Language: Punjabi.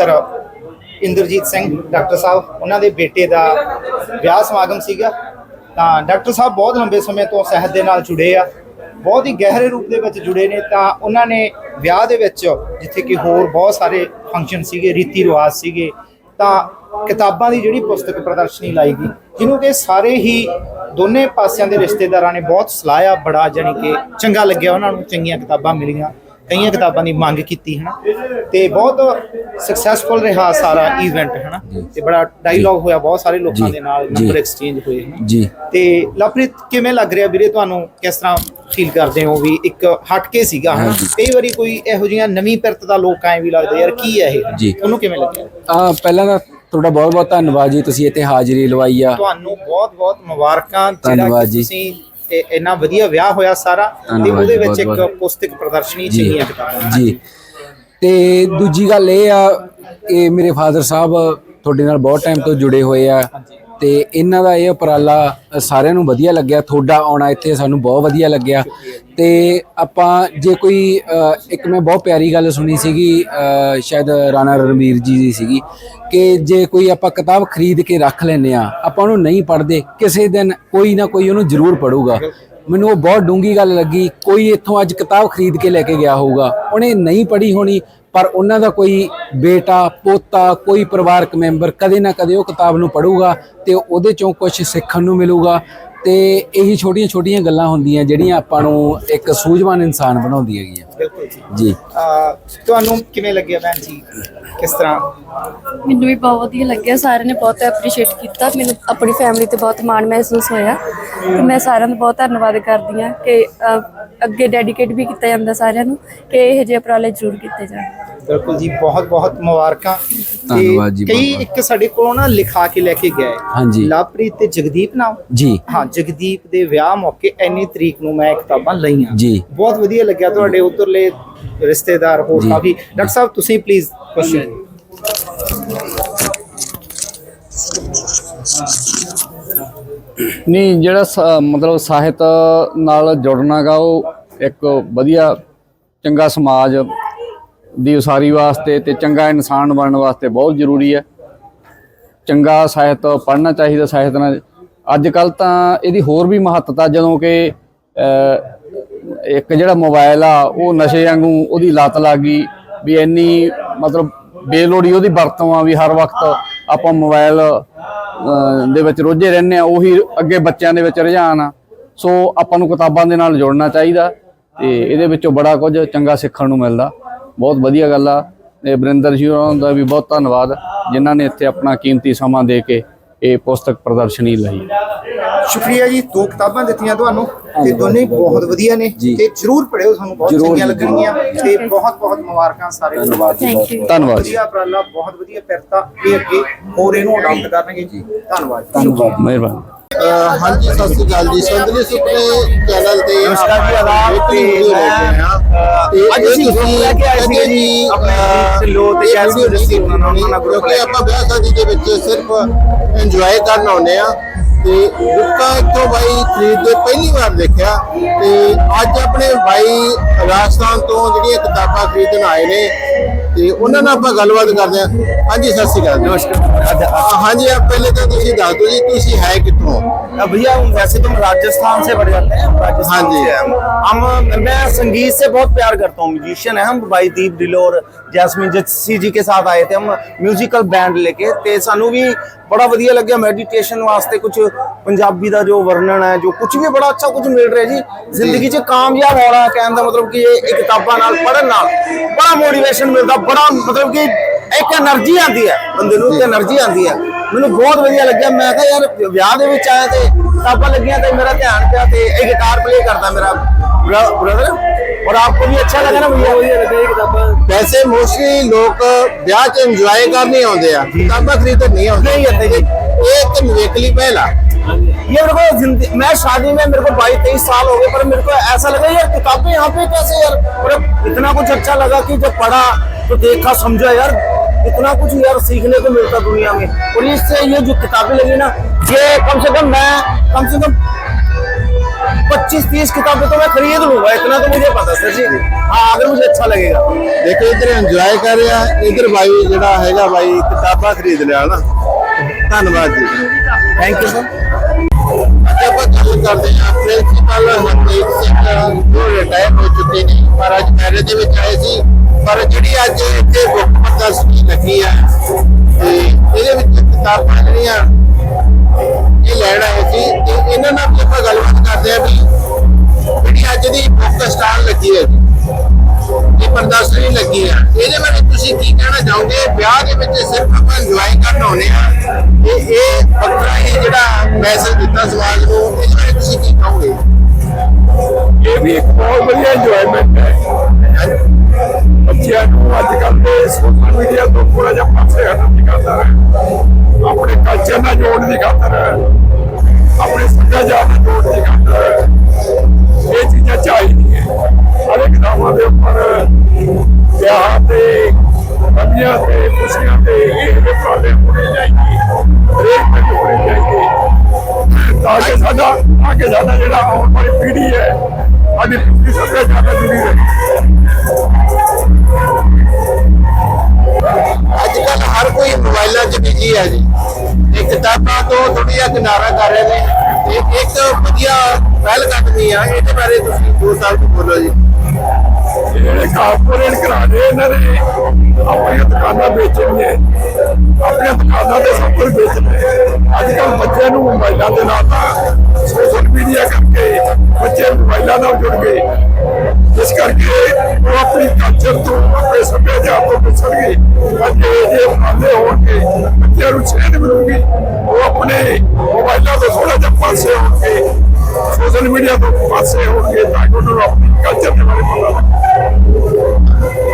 ਪੁੱਤਰ ਇੰਦਰਜੀਤ ਸਿੰਘ, ਡਾਕਟਰ ਸਾਹਿਬ, ਉਹਨਾਂ ਦੇ ਬੇਟੇ ਦਾ ਵਿਆਹ ਸਮਾਗਮ ਸੀਗਾ। ਤਾਂ ਡਾਕਟਰ ਸਾਹਿਬ ਬਹੁਤ ਲੰਬੇ ਸਮੇਂ ਤੋਂ ਸਿਹਤ ਦੇ ਨਾਲ ਜੁੜੇ ਆ, ਬਹੁਤ ਹੀ ਗਹਿਰੇ ਰੂਪ ਦੇ ਵਿੱਚ ਜੁੜੇ ਨੇ। ਤਾਂ ਉਹਨਾਂ ਨੇ ਵਿਆਹ ਦੇ ਵਿੱਚ ਜਿੱਥੇ ਕਿ ਹੋਰ ਬਹੁਤ ਸਾਰੇ ਫੰਕਸ਼ਨ ਸੀਗੇ, ਰੀਤੀ ਰਿਵਾਜ ਸੀਗੇ, ਤਾਂ ਕਿਤਾਬਾਂ ਦੀ ਜਿਹੜੀ ਪੁਸਤਕ ਪ੍ਰਦਰਸ਼ਨੀ ਲਾਈ ਗਈ, ਜਿਹਨੂੰ ਕਿ ਸਾਰੇ ਹੀ ਦੋਨੇ ਪਾਸਿਆਂ ਦੇ ਰਿਸ਼ਤੇਦਾਰਾਂ ਨੇ ਬਹੁਤ ਸਲਾਹਿਆ ਬੜਾ ਜਾਣੀ ਕਿ ਚੰਗਾ ਲੱਗਿਆ ਉਹਨਾਂ ਨੂੰ, ਚੰਗੀਆਂ ਕਿਤਾਬਾਂ ਮਿਲੀਆਂ। ਕਈਆਂ ਕਿਤਾਬਾਂ ਦੀ ਮੰਗ ਕੀਤੀ ਹਨਾ? ਤੇ ਬਹੁਤ ਸਕਸੈਸਫੁਲ ਰਿਹਾ ਸਾਰਾ ਇਵੈਂਟ ਹਨਾ? ਤੇ ਬੜਾ ਡਾਇਲੌਗ ਹੋਇਆ ਬਹੁਤ ਸਾਰੇ ਲੋਕਾਂ ਦੇ ਨਾਲ। ਨੰਬਰ ਐਕਸਚੇਂਜ ਹੋਏ ਜੀ। ਤੇ ਲਵਪ੍ਰੀਤ ਕਿਵੇਂ ਲੱਗ ਰਿਹਾ ਵੀਰੇ ਤੁਹਾਨੂੰ ਕਿਸ ਤਰ੍ਹਾਂ ਫੀਲ ਕਰਦੇ ਹੋ ਵੀ ਇੱਕ ਹਟਕੇ ਸੀਗਾ ਹਨਾ। ਕਈ ਵਾਰੀ ਕੋਈ ਇਹੋ ਜਿਹੀਆਂ ਨਵੀਂ ਪਿਰਤ ਦਾ ਲੋਕ ਐਂ ਵੀ ਲੱਗਦਾ ਯਾਰ ਕੀ ਹੈ ਇਹ। ਉਹਨੂੰ ਕਿਵੇਂ ਲੱਗਿਆ? ਆ ਪਹਿਲਾਂ ਤਾਂ ਤੁਹਾਡਾ ਬਹੁਤ ਬਹੁਤ ਧੰਨਵਾਦ ਜੀ ਤੁਸੀਂ ਇੱਥੇ ਹਾਜ਼ਰੀ ਲਵਾਈ ਆ। ਤੁਹਾਨੂੰ ਬਹੁਤ ਬਹੁਤ ਮੁਬਾਰਕਾਂ ਜਿਹੜਾ। ਤੁਸੀਂ ਇਹ ਇੰਨਾ ਵਧੀਆ ਵਿਆਹ ਹੋਇਆ ਸਾਰਾ ਤੇ ਉਹਦੇ ਵਿੱਚ ਇੱਕ। ਪੁਸਤਕ ਪ੍ਰਦਰਸ਼ਨੀ ਜੀ ਚੰਗੀਆਂ ਕਿਤਾਬਾਂ ਜੀ। ਤੇ ਦੂਜੀ ਗੱਲ ਇਹ ਆ ਕਿ ਮੇਰੇ ਫਾਦਰ ਸਾਹਿਬ ਤੁਹਾਡੇ ਨਾਲ ਬਹੁਤ ਟਾਈਮ ਤੋਂ ਜੁੜੇ ਹੋਏ ਆ। ਤੇ ਇਹਨਾਂ ਦਾ ਇਹ ਉਪਰਾਲਾ ਸਾਰਿਆਂ ਨੂੰ ਵਧੀਆ ਲੱਗਿਆ। ਤੁਹਾਡਾ ਆਉਣਾ ਇੱਥੇ ਸਾਨੂੰ ਬਹੁਤ ਵਧੀਆ ਲੱਗਿਆ। ਤੇ ਆਪਾਂ ਜੇ ਕੋਈ ਇੱਕ ਮੈਂ ਬਹੁਤ ਪਿਆਰੀ ਗੱਲ ਸੁਣੀ ਸੀਗੀ ਸ਼ਾਇਦ ਰਾਣਾ ਰਣਵੀਰ ਜੀ ਦੀ ਸੀਗੀ, ਕਿ ਜੇ ਕੋਈ ਆਪਾਂ ਕਿਤਾਬ ਖਰੀਦ ਕੇ ਰੱਖ ਲੈਨੇ ਆ ਆਪਾਂ ਉਹਨੂੰ ਨਹੀਂ ਪੜ੍ਹਦੇ, ਕਿਸੇ ਦਿਨ ਕੋਈ ਨਾ ਕੋਈ ਉਹਨੂੰ ਜ਼ਰੂਰ ਪੜੂਗਾ ਮੈਨੂੰ ਉਹ ਬਹੁਤ ਡੂੰਗੀ ਗੱਲ ਲੱਗੀ, ਕੋਈ ਇੱਥੋਂ ਅੱਜ ਕਿਤਾਬ ਖਰੀਦ ਕੇ ਲੈ ਕੇ ਗਿਆ ਹੋਊਗਾ। ਉਹਨੇ ਨਹੀਂ ਪੜ੍ਹੀ ਹੋਣੀ ਪਰ ਉਹਨਾਂ ਦਾ ਕੋਈ ਬੇਟਾ ਪੋਤਾ ਕੋਈ ਪਰਿਵਾਰਕ ਮੈਂਬਰ ਕਦੇ ਨਾ ਕਦੇ ਉਹ ਕਿਤਾਬ ਨੂੰ ਪੜੂਗਾ ਤੇ ਉਹਦੇ ਚੋਂ ਕੁਝ ਸਿੱਖਣ ਨੂੰ ਮਿਲੂਗਾ ਤੇ ਇਹੀ ਛੋਟੀਆਂ ਛੋਟੀਆਂ ਗੱਲਾਂ ਹੁੰਦੀਆਂ ਜਿਹੜੀਆਂ ਆਪਾਂ ਨੂੰ ਇੱਕ ਸੂਝਵਾਨ ਇਨਸਾਨ ਬਣਾਉਂਦੀ ਹੈਗੀਆਂ। ਬਿਲਕੁਲ ਜੀ। ਤੁਹਾਨੂੰ ਕਿਵੇਂ ਲੱਗਿਆ ਭੈਣ ਜੀ? ਕਿਸ ਤਰ੍ਹਾਂ? ਮੈਨੂੰ ਵੀ ਬਹੁਤ ਵਧੀਆ ਲੱਗਿਆ। ਸਾਰਿਆਂ ਨੇ ਬਹੁਤ ਐਪਰੀਸ਼ੀਏਟ ਕੀਤਾ। ਮੈਨੂੰ ਆਪਣੀ ਫੈਮਿਲੀ ਤੇ ਬਹੁਤ ਮਾਣ ਮਹਿਸੂਸ ਹੋਇਆ। ਤੇ ਮੈਂ ਸਾਰਿਆਂ ਦਾ ਬਹੁਤ ਧੰਨਵਾਦ ਕਰਦੀ ਹਾਂ ਕਿ ਅੱਗੇ ਡੈਡੀਕੇਟ ਵੀ ਕੀਤਾ ਜਾਂਦਾ ਸਾਰਿਆਂ ਨੂੰ ਕਿ ਇਹ ਜਿਹੇ ਉਪਰਾਲੇ ਜ਼ਰੂਰ ਕੀਤੇ ਜਾਣ। ਬਿਲਕੁਲ ਜੀ ਬਹੁਤ ਬਹੁਤ ਮੁਬਾਰਕਾਂ। ਧੰਨਵਾਦ ਜੀ, ਕਈ ਬਹੁਤ-ਬਹੁਤ। ਇੱਕ ਸਾਡੇ ਕੋਲੋਂ ਨਾ ਲਿਖਾ ਕੇ ਲੈ ਕੇ ਗਏ। ਹਾਂਜੀ। ਲਵਪ੍ਰੀਤ ਤੇ ਜਗਦੀਪ ਨਾਮ? ਜੀ। ਹਾਂ ਜਗਦੀਪ ਦੇ ਵਿਆਹ ਮੌਕੇ ਇੰਨੀ ਤਰੀਕ ਨੂੰ ਮੈਂ ਇਹ ਕਿਤਾਬਾਂ ਲਈਆਂ। ਜੀ। ਬਹੁਤ ਵਧੀਆ ਲੱਗਿਆ ਤੁਹਾਡੇ ਉਧਰਲੇ ਰਿਸ਼ਤੇਦਾਰ ਹੋਰ ਜੀ। ਕਾਫੀ। ਡਾਕਟਰ ਸਾਹਿਬ ਤੁਸੀਂ ਪਲੀਜ਼ ਕੁਐਸਚਨ ਨਹੀਂ ਜਿਹੜਾ ਸ- ਮਤਲਬ ਸਾਹਿਤ ਨਾਲ ਜੁੜਨਾਗਾ ਉਹ ਇੱਕ ਵਧੀਆ ਚੰਗਾ ਸਮਾਜ ਦੀ ਉਸਾਰੀ ਵਾਸਤੇ ਤੇ ਚੰਗਾ ਇਨਸਾਨ ਬਣਨ ਵਾਸਤੇ ਬਹੁਤ ਜ਼ਰੂਰੀ ਹੈ। ਚੰਗਾ ਸਾਹਿਤ ਪੜ੍ਹਨਾ ਚਾਹੀਦਾ ਸਾਹਿਤ ਨਾਲ। ਅੱਜ ਕੱਲ ਤਾਂ ਇਹਦੀ ਹੋਰ ਵੀ ਮਹੱਤਤਾ ਜਦੋਂ ਕਿ ਅਹ, ਇੱਕ ਜਿਹੜਾ ਮੋਬਾਈਲ ਆ ਉਹ ਨਸ਼ੇ ਵਾਂਗੂ ਉਹਦੀ ਲਤ ਲੱਗ ਗਈ ਵੀ ਇੰਨੀ ਮਤਲਬ ਬੇਲੋੜੀ ਉਹਦੀ ਵਰਤੋਂ ਆ ਵੀ ਹਰ ਵਕਤ ਆਪਾਂ ਮੋਬਾਈਲ ਦੇ ਵਿੱਚ ਰੁੱਝੇ ਰਹਿੰਦੇ ਆ, ਉਹੀ ਅੱਗੇ ਬੱਚਿਆਂ ਦੇ ਵਿੱਚ ਰੁਝਾਨ ਆ। ਸੋ ਆਪਾਂ ਨੂੰ ਕਿਤਾਬਾਂ ਦੇ ਨਾਲ ਜੁੜਨਾ ਚਾਹੀਦਾ ਤੇ ਇਹਦੇ ਵਿੱਚੋਂ ਬੜਾ ਕੁਝ ਚੰਗਾ ਸਿੱਖਣ ਨੂੰ ਮਿਲਦਾ। ਬਹੁਤ ਵਧੀਆ ਗੱਲ ਆ। ਤੇ ਬਰਿੰਦਰ ਜੀ ਹੋਰਾਂ ਦਾ ਵੀ ਬਹੁਤ ਧੰਨਵਾਦ, ਜਿਨ੍ਹਾਂ ਨੇ ਇੱਥੇ ਆਪਣਾ ਕੀਮਤੀ ਸਮਾਂ ਦੇ ਕੇ ਇਹ ਪੁਸਤਕ ਪ੍ਰਦਰਸ਼ਨੀ ਲਈ। ਸ਼ੁਕਰੀਆ ਜੀ ਦੋ ਕਿਤਾਬਾਂ ਦਿੱਤੀਆਂ ਤੁਹਾਨੂੰ ਤੇ ਦੋਨੇ ਬਹੁਤ ਵਧੀਆ ਨੇ। ਤੇ ਜਰੂਰ ਪੜਿਓ ਤੁਹਾਨੂੰ ਬਹੁਤ ਚੰਗੀਆਂ ਲੱਗਣਗੀਆਂ ਤੇ ਬਹੁਤ ਬਹੁਤ ਮੁਬਾਰਕਾਂ ਸਾਰੇ ਧੰਨਵਾਦ ਜੀ. ਧੰਨਵਾਦ ਜੀ। ਉਪਰਾਲਾ ਬਹੁਤ ਵਧੀਆ ਫਿਰਤਾ ਇਹ ਅੱਗੇ ਹੋਰ ਇਹਨੂੰ ਅਡਾਪਟ ਕਰਨਗੇ ਜੀ। ਧੰਨਵਾਦ ਧੰਨਵਾਦ ਮਿਹਰਬਾਨੀ। ਹਾਂਜੀ ਸਤਿ ਸ੍ਰੀ ਅਕਾਲ ਜੀ। ਸੰਦਲੀ ਸੁਪਨੇ ਚੈਨਲ ਤੇ ਨਮਸਕਾਰ ਜੀ, ਆਦਾਬ ਤੇ ਲੈ ਅੱਜ ਅਸੀਂ ਲੈ ਕੇ ਆਏ ਕਦੇ ਜੀ ਆਪਣੇ ਢਿੱਲੋਂ ਤੇ ਵੀਡੀਓ ਨਹੀਂ ਜੱਸੀ ਉਹਨਾਂ group ਕਿਉਂਕਿ ਲੈ ਆਪਾਂ ਵਿਆਹ ਸ਼ਾਦੀ ਦੇ ਵਿੱਚ ਸਿਰਫ ਇੰਜੋਏ ਕਰਨ ਆਉਂਦੇ ਆ ਤੇ ਬੁੱਕਾਂ ਇੱਥੋਂ ਬਾਈ ਖਰੀਦਦੇ ਪਹਿਲੀ ਵਾਰ ਦੇਖਿਆ। ਤੇ ਅੱਜ ਆਪਣੇ ਬਾਈ ਰਾਜਸਥਾਨ ਤੋਂ ਜਿਹੜੀਆਂ ਕਿਤਾਬਾਂ ਖਰੀਦਣ ਆਏ ਨੇ ਤੇ ਉਹਨਾਂ ਨਾਲ ਆਪਾਂ ਗੱਲਬਾਤ ਕਰਦੇ ਹਾਂ ਹਾਂਜੀ ਸਤਿ ਸ੍ਰੀ ਅਕਾਲ ਨਮਸਕਾਰ ਹਾਂਜੀ ਆਪ ਪਹਿਲੇ ਤਾਂ ਤੁਸੀਂ ਦੱਸ ਦਿਓ ਜੀ ਤੁਸੀਂ ਹੈ ਕਿੱਥੋਂ अब भैया हम वैसे तो हम राजस्थान से पढ़ जाते हैं हम राजस्थान हाँ जी। से हैं हम हम- मैं संगीत से बहुत प्यार करता हूँ म्यूजिशियन है हम भाई दीप ढिल्लो और जैस्मिन जस्सी जी के साथ आए थे हम म्यूजिकल बैंड लेके ਤੇ ਸਾਨੂੰ ਵੀ ਬੜਾ ਵਧੀਆ ਲੱਗਿਆ ਮੈਡੀਟੇਸ਼ਨ ਵਾਸਤੇ ਕੁਝ ਪੰਜਾਬੀ ਦਾ ਜੋ ਵਰਣਨ ਹੈ, ਜੋ ਕੁਝ ਵੀ ਬੜਾ ਅੱਛਾ ਕੁਝ ਮਿਲ ਰਿਹਾ ਜੀ। ਜ਼ਿੰਦਗੀ 'ਚ ਕਾਮਯਾਬ ਹੋਣਾ ਕਹਿਣ ਦਾ ਮਤਲਬ ਕਿ ਇਹ ਕਿਤਾਬਾਂ ਨਾਲ ਪੜਨ ਨਾਲ ਬੜਾ ਮੋਟੀਵੇਸ਼ਨ ਮਿਲਦਾ, ਬੜਾ ਮਤਲਬ ਕਿ ਇੱਕ એનર્ਜੀ ਆਉਂਦੀ ਹੈ। ਬੰਦੇ ਨੂੰ ਤੇ એનર્ਜੀ ਆਉਂਦੀ ਹੈ। ਮੈਨੂੰ ਬਹੁਤ ਵਧੀਆ ਲੱਗਿਆ। ਮੈਂ ਕਿਹਾ ਯਾਰ ਵਿਆਹ ਦੇ ਵਿੱਚ ਆਇਆ ਤੇ साबा लगी तो मेरा ध्यान क्या थे एक गिटार प्ले करता मेरा ब्रदर और आपको भी अच्छा लगा ना भैया? वैसे मोस्टली लोग ब्याह च इंजॉय करने आते हैं किताबा खरीद नहीं आते एक तो निवेकली पहला ये मेरे को मैं शादी में मेरे को बाईस तेईस साल हो गए पर मेरे को ऐसा लगा यार किताबें यहाँ पे कैसे यार? इतना कुछ अच्छा लगा कि जब पढ़ा तो देखा समझा यार इतना कुछ यार सीखने को मिलता दुनिया में और इससे ये जो किताबें लगी ना ये कम से कम मैं कम से कम पच्चीस तीस किताबें तो मैं खरीद लूंगा इतना तो मुझे पता सर जी हाँ अगर मुझे अच्छा लगेगा ਦੇਖੋ ਇੱਧਰ ਇੰਜੋਏ ਕਰ ਰਿਹਾ ਇੱਧਰ ਬਾਈ ਜਿਹੜਾ ਹੈਗਾ ਬਾਈ ਕਿਤਾਬਾਂ ਖਰੀਦ ਲਿਆ ਨਾ ਧੰਨਵਾਦ ਜੀ थैंक यू सर ਅੱਜ ਆਪਾਂ ਗੱਲ ਕਰਦੇ ਹਾਂ ਪ੍ਰਿੰਸੀਪਲ ਹਰਦੀਪ ਸਿੰਘ ਜੋ ਰਿਟਾਇਰ ਹੋ ਚੁੱਕੇ ਨੇ ਪਰ ਅੱਜ ਮੈਰਿਜ ਦੇ ਵਿੱਚ ਆਏ ਸੀ ਪਰ ਜਿਹੜੀ ਅੱਜ ਇੱਥੇ ਬੁੱਕ ਪ੍ਰਦਰਸ਼ਨੀ ਲੱਗੀ ਆ, ਤੇ ਇਹਦੇ ਵਿੱਚ ਕਿਤਾਬਾਂ ਜਿਹੜੀਆਂ, ਇਹ ਲੈਣ ਆਏ ਸੀ, ਤੇ ਇਹਨਾਂ ਨਾਲ ਵੀ ਆਪਾਂ ਗੱਲਬਾਤ ਕਰਦੇ ਆ ਵੀ ਜਿਹੜੀ ਅੱਜ ਦੀ ਬੁੱਕ ਸਟਾਲ ਲੱਗੀ ਹੈ, ਇਹ ਪ੍ਰਦਰਸ਼ਨੀ ਲੱਗੀ ਆ। ਇਹਦੇ ਬਾਰੇ ਤੁਸੀਂ ਕੀ ਕਹਿਣਾ ਚਾਹੋਗੇ? ਵਿਆਹ ਦੇ ਵਿੱਚ ਸਿਰਫ ਆਪਾਂ ਇੰਜੋਏ ਕਰਨ ਆਉਂਦੇ ਆ ਇਹ ਇਹ ਬੱਕਰਾ ਇਹ ਜਿਹੜਾ ਮੈਸੇਜ ਦਿੱਤਾ ਸਮਾਜ ਨੂੰ, ਇਹਦੇ ਬਾਰੇ ਤੁਸੀਂ ਕੀ ਕਹੋਗੇ? ਇਹ ਵੀ ਇੱਕ ਬਹੁਤ ਵਧੀਆ ਇੰਜੋਇਮੈਂਟ ਹੈ। ਬੱਚਿਆਂ ਨੂੰ ਅੱਜ ਕੱਲ੍ਹ ਦੇ ਸੋਸ਼ਲ ਮੀਡੀਆ ਤੋਂ ਥੋੜਾ ਜਿਹਾ ਪਾਸੇ ਹਟਣ ਦੀ ਖਾਤਰ ਆਪਣੇ ਕਲਚਰ ਨਾਲ ਜੋੜਨ ਦੀ ਖਾਤਰ ਆਪਣੇ ਸੱਭਿਆਚਾਰ ਨਾਲ ਜੋੜਨ ਦੀ ਖਾਤਰ ਇਹ ਚੀਜ਼ਾਂ ਚਾਹੀਦੀਆਂ ਹਰ ਇੱਕ ਦਾਵਾਂ ਦੇ ਉੱਪਰ ਵਿਆਹ ਤੇ ਵਧੀਆ ਤੇ ਖੁਸ਼ੀਆਂ ਤੇ ਇਹ ਦੇ ਪ੍ਰਾਲੇ ਹੋਣੇ ਹਰੇਕ ਪਿੰਡ ਹੋਣੇ ਚਾਹੀਦੇ ਤਾਂ ਕਿ ਸਾਡਾ ਤਾਂ ਕਿ ਸਾਡਾ ਜਿਹੜਾ ਆਉਣ ਵਾਲੀ ਪੀੜ੍ਹੀ ਹੈ ਪਿਛਲੀ ਸੱਭਿਆਚਾਰ ਨਾਲ ਜੁੜੀ ਰਹੇ ਅੱਜ ਕੱਲ ਹਰ ਕੋਈ ਮੋਬਾਈਲਾਂ 'ਚ ਬਿਜ਼ੀ ਹੈ ਜੀ। ਇਹ ਕਿਤਾਬਾਂ ਤੋਂ ਥੋੜੀ ਜਿਹਾ ਕਿਨਾਰਾ ਕਰ ਰਹੇ ਨੇ। ਤੇ ਇੱਕ ਵਧੀਆ ਪਹਿਲ ਕਦਮੀ ਆ। ਇਹਦੇ ਬਾਰੇ ਤੁਸੀਂ ਦੋ ਸਾਲ ਤੋਂ ਬੋਲੋ ਜੀ। ਇਹ ਜਿਹੜੇ ਕਾਰਪੋਰੇਟ ਘਰਾਣੇ ਇਹਨਾਂ ਨੇ ਆਪਣੀਆਂ ਦੁਕਾਨਾਂ ਵੇਚਣੀਆਂ ਆਪਣੀਆਂ ਦੁਕਾਨਾਂ ਤੇ ਸਭ ਕੁਝ ਵੇਚਣਾ ਅੱਜ ਕੱਲ ਬੱਚਿਆਂ ਨੂੰ ਮੋਬਾਈਲਾਂ ਦੇ ਨਾਲ ਤਾਂ ਸੋਸ਼ਲ ਮੀਡੀਆ ਕਰਕੇ ਬੱਚੇ ਮੋਬਾਈਲਾਂ ਨਾਲ ਜੁੜ ਗਏ ਇਸ ਕਰਕੇ ਉਹ ਆਪਣੀ ਕਲਚਰ ਤੋਂ ਆਪਣੇ ਸੱਭਿਆਚਾਰ ਤੋਂ ਵਿਛੜਗੇ ਅੱਜ ਇਹ ਜੇ ਫਾਲੇ ਹੋਣਗੇ ਬੱਚਿਆਂ ਨੂੰ ਸੇਧ ਮਿਲੂਗੀ ਉਹ ਆਪਣੇ ਮੋਬਾਈਲਾਂ ਤੋਂ ਥੋੜਾ ਜਿਹਾ ਪਾਸੇ ਹੋਣਗੇ ਸੋਸ਼ਲ ਮੀਡੀਆ ਤੋਂ ਪਾਸੇ ਹੋਣਗੇ ਤਾਂ ਕਿ ਉਹਨਾਂ ਨੂੰ ਆਪਣੀ ਕਲਚਰ ਦੇ ਬਾਰੇ ਪਤਾ ਲੱਗੇ